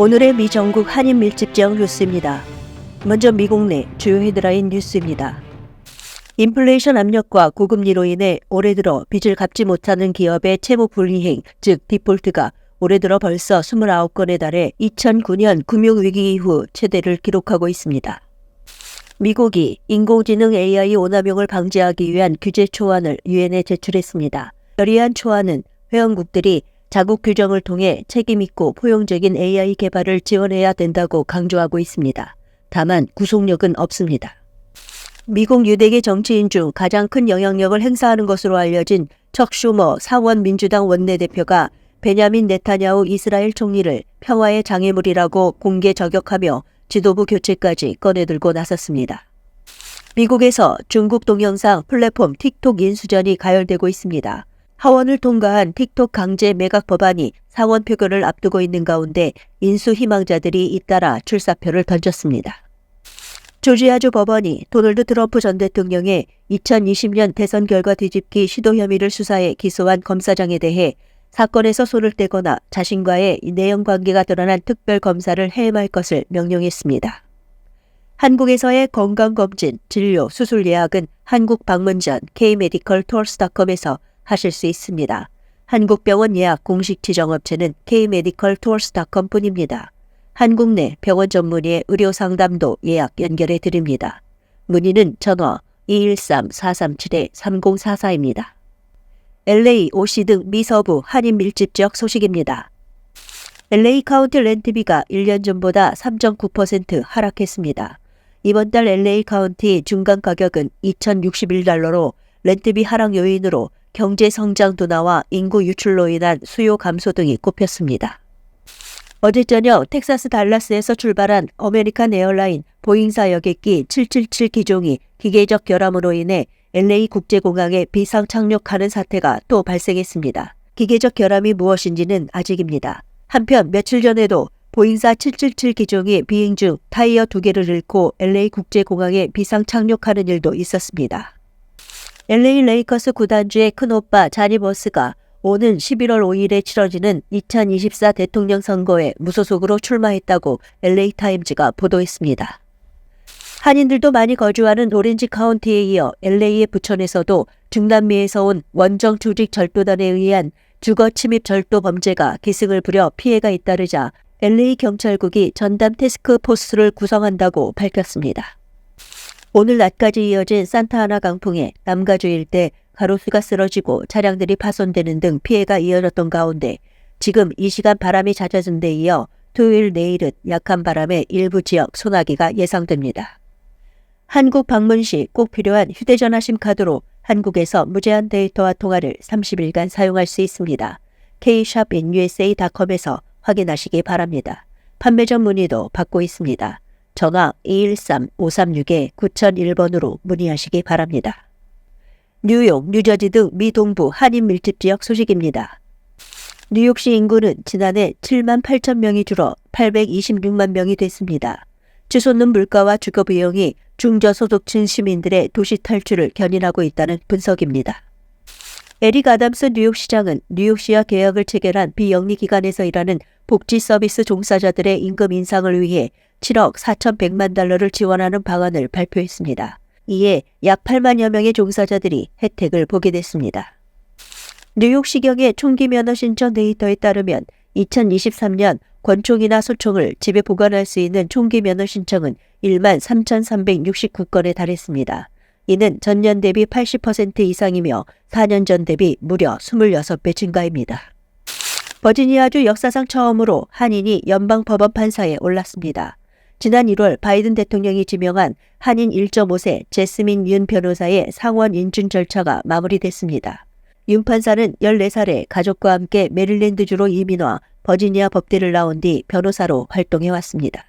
오늘의 미 전국 한인 밀집 지역 뉴스입니다. 먼저 미국 내 주요 헤드라인 뉴스입니다. 인플레이션 압력과 고금리로 인해 올해 들어 빚을 갚지 못하는 기업의 채무 불이행, 즉 디폴트가 올해 들어 벌써 29건에 달해 2009년 금융위기 이후 최대를 기록하고 있습니다. 미국이 인공지능 AI 오남용을 방지하기 위한 규제 초안을 유엔에 제출했습니다. 결의안 초안은 회원국들이 자국 규정을 통해 책임있고 포용적인 AI 개발을 지원해야 된다고 강조하고 있습니다. 다만 구속력은 없습니다. 미국 유대계 정치인 중 가장 큰 영향력을 행사하는 것으로 알려진 척 슈머 상원 민주당 원내대표가 베냐민 네타냐후 이스라엘 총리를 평화의 장애물이라고 공개 저격하며 지도부 교체까지 꺼내들고 나섰습니다. 미국에서 중국 동영상 플랫폼 틱톡 인수전이 가열되고 있습니다. 하원을 통과한 틱톡 강제 매각 법안이 상원 표결을 앞두고 있는 가운데 인수 희망자들이 잇따라 출사표를 던졌습니다. 조지아주 법원이 도널드 트럼프 전 대통령의 2020년 대선 결과 뒤집기 시도 혐의를 수사해 기소한 검사장에 대해 사건에서 손을 떼거나 자신과의 내연 관계가 드러난 특별 검사를 해임할 것을 명령했습니다. 한국에서의 건강검진, 진료, 수술 예약은 한국 방문 전 K메디컬 투어스닷컴에서 하실 수 있습니다. 한국병원 예약 공식 지정업체는 K메디컬 투어스닷컴 뿐입니다. 한국 내 병원 전문의의 의료 상담도 예약 연결해 드립니다. 문의는 전화 213-437-3044입니다. LA, OC 등 미서부 한인 밀집 지역 소식입니다. LA 카운티 렌트비가 1년 전보다 3.9% 하락했습니다. 이번 달 LA 카운티 중간 가격은 2,061달러로 렌트비 하락 요인으로 경제 성장 둔화와 인구 유출로 인한 수요 감소 등이 꼽혔습니다. 어제 저녁 텍사스 달라스에서 출발한 어메리칸 에어라인 보잉사 여객기 777 기종이 기계적 결함으로 인해 LA 국제공항에 비상 착륙하는 사태가 또 발생했습니다. 기계적 결함이 무엇인지는 아직입니다. 한편 며칠 전에도 보잉사 777 기종이 비행 중 타이어 두 개를 잃고 LA 국제공항에 비상 착륙하는 일도 있었습니다. LA 레이커스 구단주의 큰오빠 자니 버스가 오는 11월 5일에 치러지는 2024 대통령 선거에 무소속으로 출마했다고 LA타임즈가 보도했습니다. 한인들도 많이 거주하는 오렌지 카운티에 이어 LA의 부천에서도 중남미에서 온 원정 조직 절도단에 의한 주거 침입 절도 범죄가 기승을 부려 피해가 잇따르자 LA 경찰국이 전담 테스크 포스를 구성한다고 밝혔습니다. 오늘 낮까지 이어진 산타하나 강풍에 남가주 일대 가로수가 쓰러지고 차량들이 파손되는 등 피해가 이어졌던 가운데 지금 이 시간 바람이 잦아진 데 이어 토요일 내일은 약한 바람에 일부 지역 소나기가 예상됩니다. 한국 방문 시 꼭 필요한 휴대전화 심카드로 한국에서 무제한 데이터와 통화를 30일간 사용할 수 있습니다. kshopinUSA.com에서 확인하시기 바랍니다. 판매 전 문의도 받고 있습니다. 전화 213-536-9001번으로 문의하시기 바랍니다. 뉴욕, 뉴저지 등 미 동부 한인 밀집 지역 소식입니다. 뉴욕시 인구는 지난해 7만 8천 명이 줄어 826만 명이 됐습니다. 치솟는 물가와 주거 비용이 중저소득층 시민들의 도시 탈출을 견인하고 있다는 분석입니다. 에릭 아담스 뉴욕시장은 뉴욕시와 계약을 체결한 비영리 기관에서 일하는 복지 서비스 종사자들의 임금 인상을 위해 7억 4,100만 달러를 지원하는 방안을 발표했습니다. 이에 약 8만여 명의 종사자들이 혜택을 보게 됐습니다. 뉴욕시경의 총기 면허 신청 데이터에 따르면 2023년 권총이나 소총을 집에 보관할 수 있는 총기 면허 신청은 1만 3,369건에 달했습니다. 이는 전년 대비 80% 이상이며 4년 전 대비 무려 26배 증가입니다. 버지니아주 역사상 처음으로 한인이 연방 법원 판사에 올랐습니다. 지난 1월 바이든 대통령이 지명한 한인 1.5세 제스민 윤 변호사의 상원 인준 절차가 마무리됐습니다. 윤 판사는 14살에 가족과 함께 메릴랜드주로 이민와 버지니아 법대를 나온 뒤 변호사로 활동해왔습니다.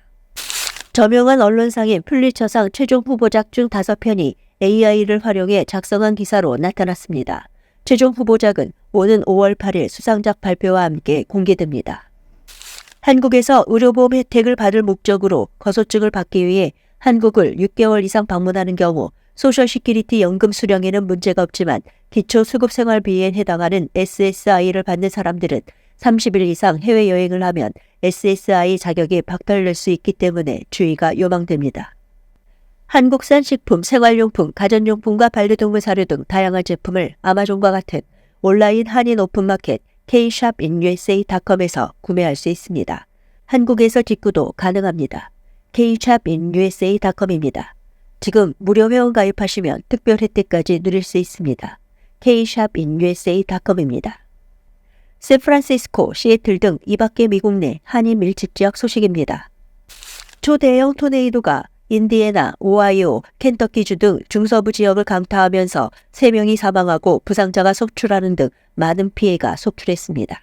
저명한 언론상인 플리처상 최종 후보작 중 5편이 AI를 활용해 작성한 기사로 나타났습니다. 최종 후보작은 오는 5월 8일 수상작 발표와 함께 공개됩니다. 한국에서 의료보험 혜택을 받을 목적으로 거소증을 받기 위해 한국을 6개월 이상 방문하는 경우 소셜시큐리티 연금 수령에는 문제가 없지만 기초수급생활비에 해당하는 SSI를 받는 사람들은 30일 이상 해외여행을 하면 SSI 자격이 박탈될 수 있기 때문에 주의가 요망됩니다. 한국산 식품, 생활용품, 가전용품과 반려동물 사료 등 다양한 제품을 아마존과 같은 온라인 한인 오픈마켓 kshopinUSA.com에서 구매할 수 있습니다. 한국에서 직구도 가능합니다. kshopinUSA.com입니다. 지금 무료 회원 가입하시면 특별 혜택까지 누릴 수 있습니다. kshopinUSA.com입니다. 샌프란시스코, 시애틀 등 이밖의 미국 내 한인 밀집 지역 소식입니다. 초대형 토네이도가 인디애나, 오하이오, 켄터키주 등 중서부 지역을 강타하면서 3명이 사망하고 부상자가 속출하는 등 많은 피해가 속출했습니다.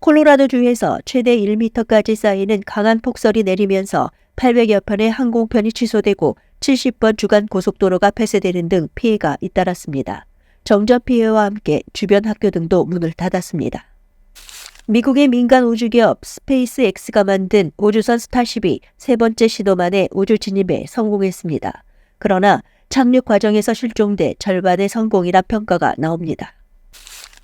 콜로라도주에서 최대 1m까지 쌓이는 강한 폭설이 내리면서 800여 편의 항공편이 취소되고 70번 주간 고속도로가 폐쇄되는 등 피해가 잇따랐습니다. 정전 피해와 함께 주변 학교 등도 문을 닫았습니다. 미국의 민간 우주기업 스페이스X가 만든 우주선 스타쉽이 세 번째 시도 만에 우주 진입에 성공했습니다. 그러나 착륙 과정에서 실종돼 절반의 성공이라 평가가 나옵니다.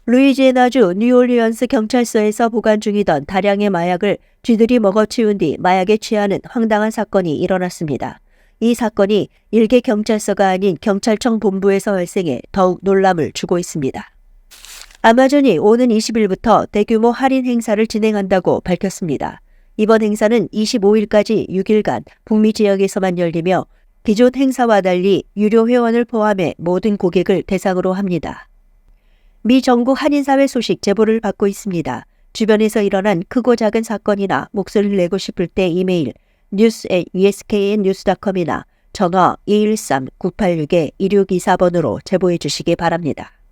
루이지애나주 뉴올리언스 경찰서에서 보관 중이던 다량의 마약을 쥐들이 먹어치운 뒤 마약에 취하는 황당한 사건이 일어났습니다. 이 사건이 일개 경찰서가 아닌 경찰청 본부에서 발생해 더욱 논란을 주고 있습니다. 아마존이 오는 20일부터 대규모 할인 행사를 진행한다고 밝혔습니다. 이번 행사는 25일까지 6일간 북미 지역에서만 열리며 기존 행사와 달리 유료 회원을 포함해 모든 고객을 대상으로 합니다. 미 전국 한인사회 소식 제보를 받고 있습니다. 주변에서 일어난 크고 작은 사건이나 목소리를 내고 싶을 때 이메일 news at usknnews.com이나 전화 213-986-1624번으로 제보해 주시기 바랍니다.